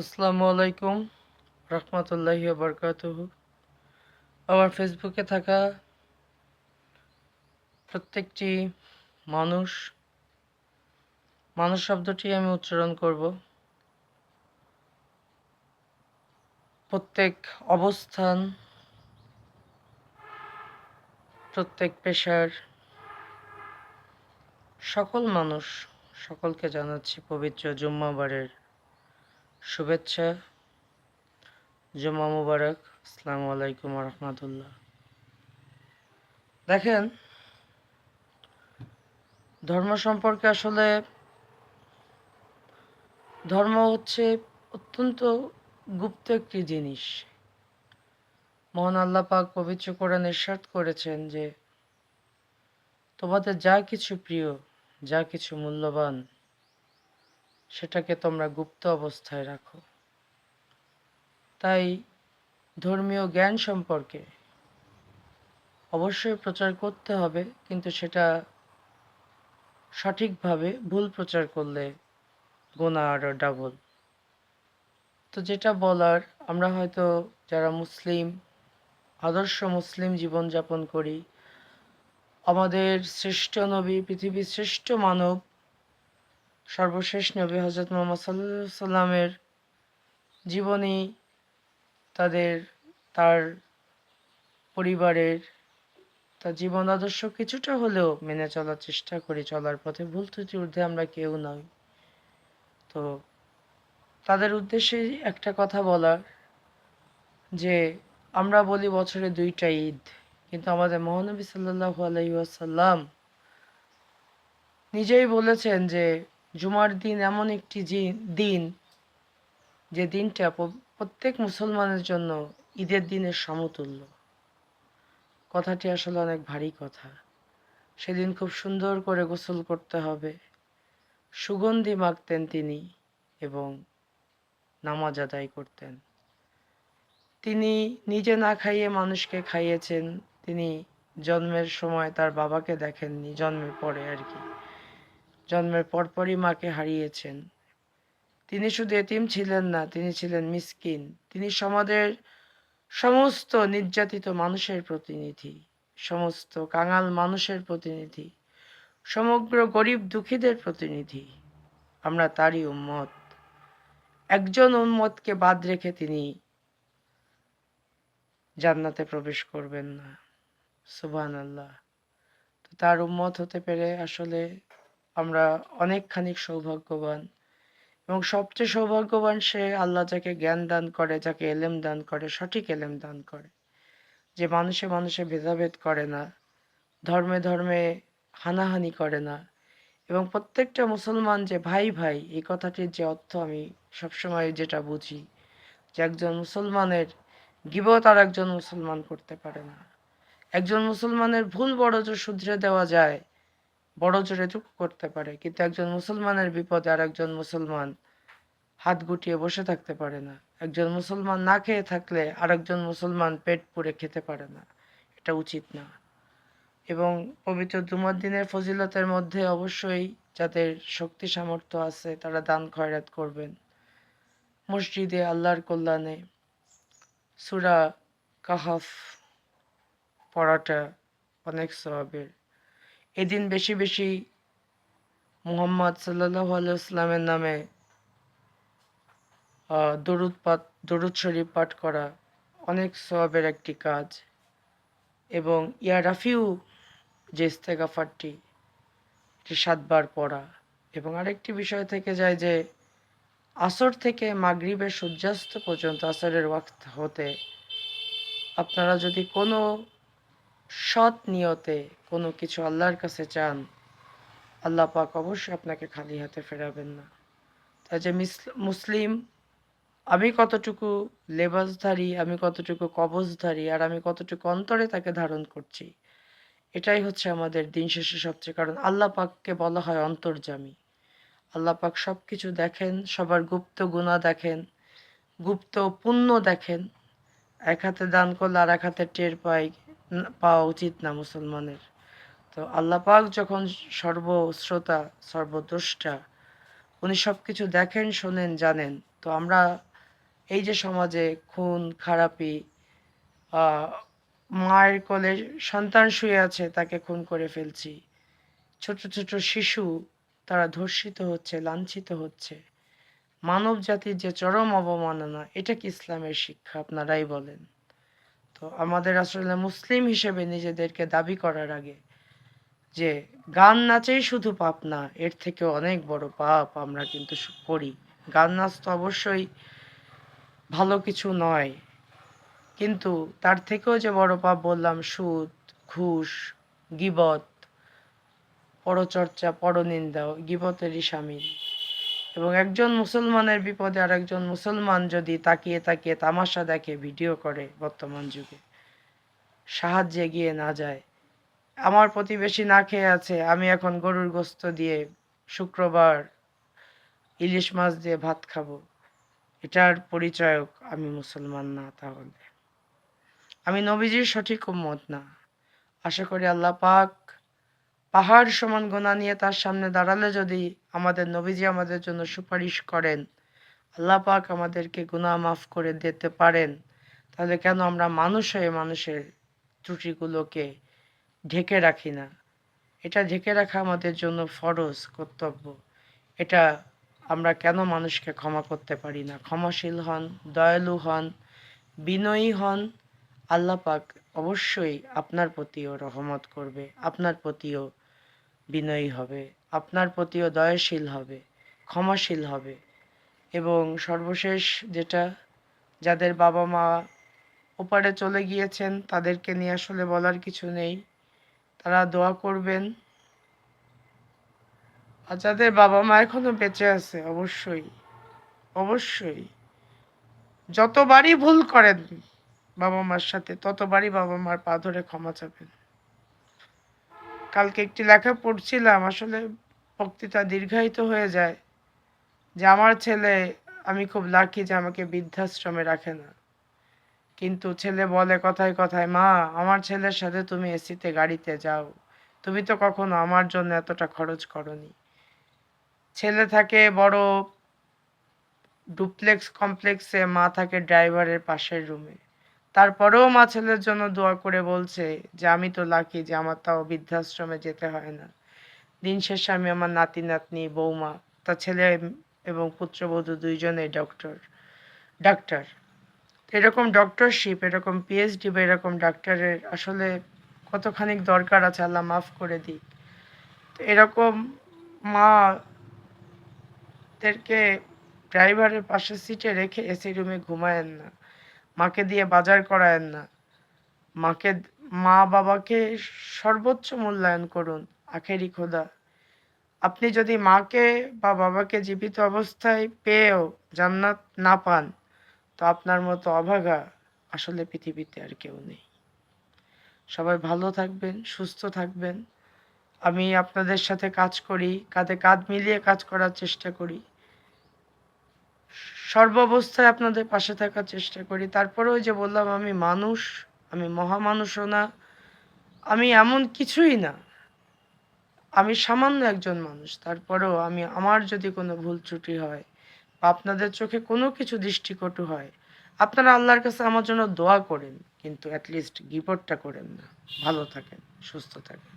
আসসালামু আলাইকুম রহমতুল্লাহি বরকাতুহ। আমার ফেসবুকে থাকা প্রত্যেকটি মানুষ মানুষ শব্দটি আমি উচ্চারণ করব। প্রত্যেক অবস্থান, প্রত্যেক পেশার সকল মানুষ, সকলকে জানাচ্ছি পবিত্র জুম্মাবারের শুভেচ্ছা। জুম্মা মুবারক। আসসালামু আলাইকুম রহমতুল্লাহ। দেখেন, ধর্ম সম্পর্কে আসলে ধর্ম হচ্ছে অত্যন্ত গুপ্ত একটি জিনিস। মহান আল্লাহ পাক পবিত্র কোরআন ইরশাদ করেছেন যে, তোমাদের যা কিছু প্রিয়, যা কিছু মূল্যবান সেটাকে তোমরা গুপ্ত অবস্থায় রাখো। তাই ধর্মীয় জ্ঞান সম্পর্কে অবশ্যই প্রচার করতে হবে, কিন্তু সেটা সঠিকভাবে ভুল প্রচার করলে গোনা আরও ডাবল তো যেটা বলার, আমরা হয়তো যারা মুসলিম, আদর্শ মুসলিম জীবনযাপন করি, আমাদের শ্রেষ্ঠ নবী, পৃথিবীর শ্রেষ্ঠ মানব সর্বশেষ নবী হজরত মোহাম্মদ সাল্লাহ সাল্লামের জীবনী তাদের, তার পরিবারের, তার জীবন আদর্শ কিছুটা হলেও মেনে চলার চেষ্টা করি, চলার পথে ভুল ত্রুটি ঊর্ধ্বে আমরা কেউ নই। তো তাদের উদ্দেশ্যে একটা কথা বলার, যে আমরা বলি বছরে দুইটা ঈদ, কিন্তু আমাদের মহানবী সাল্লাহ আলহিউসাল্লাম নিজেই বলেছেন যে জুমার দিন এমন একটি দিন যে দিনটা প্রত্যেক মুসলমানের জন্য ঈদের দিনের সমতুল্য। কথাটি আসলে অনেক ভারী কথা। সেদিন খুব সুন্দর করে গোসল করতে হবে, সুগন্ধি মাখতেন তিনি এবং নামাজ আদায় করতেন। তিনি নিজে না খাইয়ে মানুষকে খাইয়েছেন, তিনি জন্মের সময় তার বাবাকে দেখেননি, জন্মের পরে আর কি। জন্মের পরপরই মাকে হারিয়েছেন। তিনি শুধু এতিম ছিলেন না, তিনি ছিলেন মিসকিন। তিনি সমাজের সমস্ত নির্যাতিত মানুষের প্রতিনিধি, সমস্ত কাঙাল মানুষের প্রতিনিধি, সমগ্র গরিব দুঃখীদের প্রতিনিধি। আমরা তারই উম্মত। একজন উম্মতকে বাদ রেখে তিনি জান্নাতে প্রবেশ করবেন না। সুবান আল্লাহ তার উম্মত হতে পেরে আসলে আমরা অনেকখানি সৌভাগ্যবান। এবং সবচেয়ে সৌভাগ্যবান সে আল্লাহ যাকে জ্ঞান দান করে, যাকে এলেম দান করে, সঠিক এলেম দান করে। যে মানুষে মানুষে ভেদাভেদ করে না, ধর্মে ধর্মে হানাহানি করে না। এবং প্রত্যেকটা মুসলমান যে ভাই ভাই, এই কথাটির যে অর্থ আমি সবসময় যেটা বুঝি, যে একজন মুসলমানের গিবত আর একজন মুসলমান করতে পারে না। একজন মুসলমানের ভুল বড় জোর শুধরে দেওয়া যায় বড় জোরে চুপ করতে পারে। কিন্তু একজন মুসলমানের বিপদে আর একজন মুসলমান হাত গুটিয়ে বসে থাকতে পারে না। একজন মুসলমান না খেয়ে থাকলে আরেকজন মুসলমান পেট পুড়ে খেতে পারে না। এটা উচিত না। এবং পবিত্র জুমার দিনের ফজিলতের মধ্যে অবশ্যই যাদের শক্তি সামর্থ্য আছে, তারা দান খয়রাত করবেন। মসজিদে আল্লাহর কল্যাণে সুরা কাহাফ পড়াটা অনেক সবের এদিন বেশি বেশি মুহাম্মদ সাল্লাহ আলাইসলামের নামে দরুদ পাঠ, দরুদ শরীফ পাঠ করা অনেক সবের একটি কাজ। এবং ইয়া রাফিউ যে ইস্তেগাফারটি, এটি সাতবার পড়া। এবং আরেকটি বিষয় থেকে যায় যে, আসর থেকে মাগরিবের সূর্যাস্ত পর্যন্ত আসরের ওয়াক্ত হতে আপনারা যদি কোনো সৎ নিয়তে কোনো কিছু আল্লাহর কাছে চান, আল্লাহ পাক অবশ্যই আপনাকে খালি হাতে ফেরাবেন না। তাই যে মুসলিম, আমি কতটুকু লেবাসধারী, আমি কতটুকু কবচধারী আর আমি কতটুকু অন্তরে তাকে ধারণ করছি, এটাই হচ্ছে আমাদের দিন শেষে সবচেয়ে, কারণ আল্লাহ পাককে বলা হয় অন্তর্জামী আল্লাহ পাক সব কিছু দেখেন, সবার গুপ্ত গুণা দেখেন, গুপ্ত পুণ্য দেখেন, এক হাতে দান করলে আর এক হাতে টের পায় পাওয়া উচিত না মুসলমানের। তো আল্লাহ পাক যখন সর্বশ্রোতা, সর্বদ্রষ্টা, উনি সব কিছু দেখেন, শোনেন, জানেন। তো আমরা এই যে সমাজে খুন, খারাপি মায়ের কোলে সন্তান শুয়ে আছে, তাকে খুন করে ফেলছি। ছোট ছোট শিশু, তারা ধর্ষিত হচ্ছে, লাঞ্ছিত হচ্ছে। মানব জাতির যে চরম অবমাননা, এটা কি ইসলামের শিক্ষা, আপনারাই বলেন। তো আমাদের আসলে মুসলিম হিসেবে নিজেদেরকে দাবি করার আগে যে গান নাচেই শুধু পাপ না, এর থেকে অনেক বড় পাপ আমরা কিন্তু করি। গান নাচ তো অবশ্যই ভালো কিছু নয়, কিন্তু তার থেকেও যে বড় পাপ বললাম, সুদ, ঘুষ, গিবত, পরচর্চা, পরনিন্দা, গিবতেরই সামিল। এবং একজন মুসলমানের বিপদে আর একজন মুসলমান যদি তাকিয়ে তাকিয়ে তামাশা দেখে, ভিডিও করে বর্তমান যুগে, সাহায্যে এগিয়ে না যায়। আমার প্রতিবেশী না খেয়ে আছে, আমি এখন গরুর গোস্ত দিয়ে শুক্রবার ইলিশ মাছ দিয়ে ভাত খাব। এটার পরিচয়ক আমি মুসলমান না তাহলে। আমি নবীজির সঠিক উম্মত না। আশা করি আল্লাহ পাক পাহাড় সমান গোনা নিয়ে তার সামনে দাঁড়ালে যদি আমাদের নবীজি আমাদের জন্য সুপারিশ করেন, আল্লাহ পাক আমাদেরকে গুনাহ মাফ করে দিতে পারেন, তাহলে কেন আমরা মানুষ হয়ে মানুষের ত্রুটিগুলোকে ঢেকে রাখি না? এটা ঢেকে রাখা আমাদের জন্য ফরজ, কর্তব্য। এটা আমরা কেন মানুষকে ক্ষমা করতে পারি না? ক্ষমাশীল হন, দয়ালু হন, বিনয়ী হন, আল্লাহ পাক অবশ্যই আপনার প্রতিও রহমত করবে, আপনার প্রতিও বিনয়ী হবে, আপনার প্রতিও দয়াশীল হবে, ক্ষমাশীল হবে এবং সর্বশেষ যেটা যাদের বাবা মা ওপারে চলে গিয়েছেন, তাদেরকে নিয়ে আসলে বলার কিছু নেই। তারা দোয়া করবেন। আর যাদের বাবা মা এখনও বেঁচে আছে, অবশ্যই অবশ্যই। যতবারই ভুল করেন বাবা মার সাথে, ততবারই বাবা মার পা ধরে ক্ষমা চাবেন। কালকে একটি লেখা পড়ছিলাম, আসলে বক্তৃতা দীর্ঘায়িত হয়ে যায় যে আমার ছেলে, আমি খুব লাকি যে আমাকে বৃদ্ধাশ্রমে রাখে না। কিন্তু ছেলে বলে কথায় কথায়, মা, আমার ছেলের সাথে তুমি এসিতে গাড়িতে যাও। তুমি তো কখনো আমার জন্য এতটা খরচ করনি। ছেলে থাকে বড় ডুপ্লেক্স কমপ্লেক্সে, মা থাকে ড্রাইভারের পাশের রুমে। তারপরেও মা ছেলের জন্য দোয়া করে বলছে যে, আমি তো লাকি যে আমার তাও বৃদ্ধাশ্রমে যেতে হয় না। দিন শেষে আমি আমার নাতি, নাতনি, বৌমা, তার ছেলে এবং পুত্রবধূ দুইজনেই ডক্টর ডাক্তার। এরকম ডক্টরশিপ এরকম পিএইচডি বা এরকম ডাক্তারের আসলে কতখানিক দরকার আছে আল্লাহ মাফ করে দিক। তো এরকম মা দেরকে ড্রাইভারের পাশের সিটে রেখে এসি রুমে ঘুমায়েন না। মাকে দিয়ে বাজার করায়েন না। মাকে, মা বাবাকে সর্বোচ্চ মূল্যায়ন করুন, আখেরি খোদা। আপনি যদি মাকে বা বাবাকে জীবিত অবস্থায় পেয়েও জান্নাত না পান, তো আপনার মতো অভাগা আসলে পৃথিবীতে আর কেউ নেই। সবাই ভালো থাকবেন, সুস্থ থাকবেন। আমি আপনাদের সাথে কাজ করি, কাঁধে কাঁধ মিলিয়ে কাজ করার চেষ্টা করি। সর্বাবস্থায় আপনাদের পাশে থাকার চেষ্টা করি। তারপরে ওই যে বললাম, আমি মানুষ, আমি মহামানুষও না, আমি এমন কিছুই না। আমি সামান্য একজন মানুষ, তারপরেও আমি, আমার যদি কোনো ভুল ত্রুটি হয় বা আপনাদের চোখে কোনো কিছু দৃষ্টিকটু হয়, আপনারা আল্লাহর কাছে আমার জন্য দোয়া করেন, কিন্তু অ্যাটলিস্ট গিপটটা করেন না। ভালো থাকেন, সুস্থ থাকেন।